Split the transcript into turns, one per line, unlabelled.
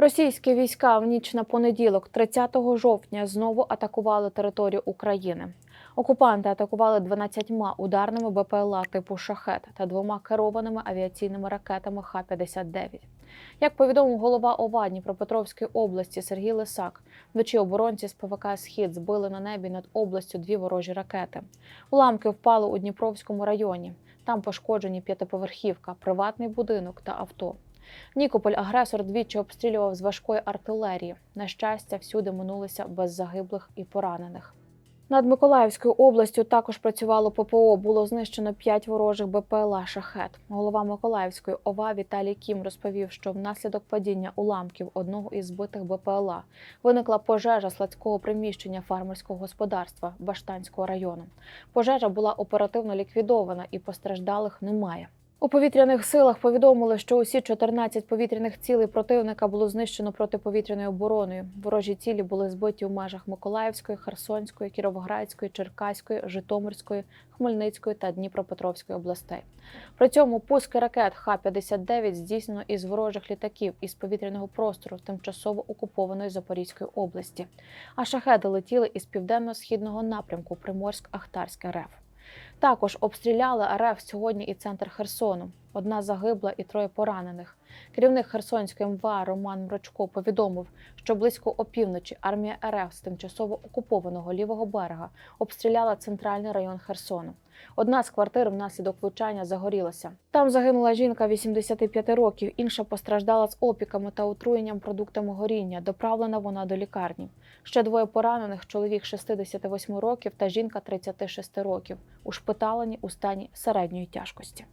Російські війська в ніч на понеділок, 30 жовтня, знову атакували територію України. Окупанти атакували 12 ударними БПЛА типу шахет та двома керованими авіаційними ракетами Х-59. Як повідомив голова ОВА Дніпропетровської області Сергій Лисак, вночі оборонці з ПВК Схід збили на небі над областю дві ворожі ракети. Уламки впали у Дніпровському районі. Там пошкоджені п'ятиповерхівка, приватний будинок та авто. Нікополь агресор двічі обстрілював з важкої артилерії. На щастя, всюди минулися без загиблих і поранених. Над Миколаївською областю також працювало ППО. Було знищено п'ять ворожих БПЛА шахет. Голова Миколаївської ОВА Віталій Кім розповів, що внаслідок падіння уламків одного із збитих БПЛА виникла пожежа складського приміщення фермерського господарства Баштанського району. Пожежа була оперативно ліквідована і постраждалих немає. У повітряних силах повідомили, що усі 14 повітряних цілей противника було знищено протиповітряною обороною. Ворожі цілі були збиті у межах Миколаївської, Херсонської, Кіровоградської, Черкаської, Житомирської, Хмельницької та Дніпропетровської областей. При цьому пуски ракет Х-59 здійснено із ворожих літаків із повітряного простору тимчасово окупованої Запорізької області. А шахеди летіли із південно-східного напрямку Приморськ-Ахтарське РФ. Також обстріляли РФ сьогодні і центр Херсону. Одна загибла і троє поранених. Керівник Херсонської МВА Роман Мрочко повідомив, що близько опівночі армія РФ з тимчасово окупованого лівого берега обстріляла центральний район Херсону. Одна з квартир внаслідок влучання загорілася. Там загинула жінка 85 років, інша постраждала з опіками та отруєнням продуктами горіння. Доправлена вона до лікарні. Ще двоє поранених чоловік 68 років та жінка 36 років, ушпиталені у стані середньої тяжкості.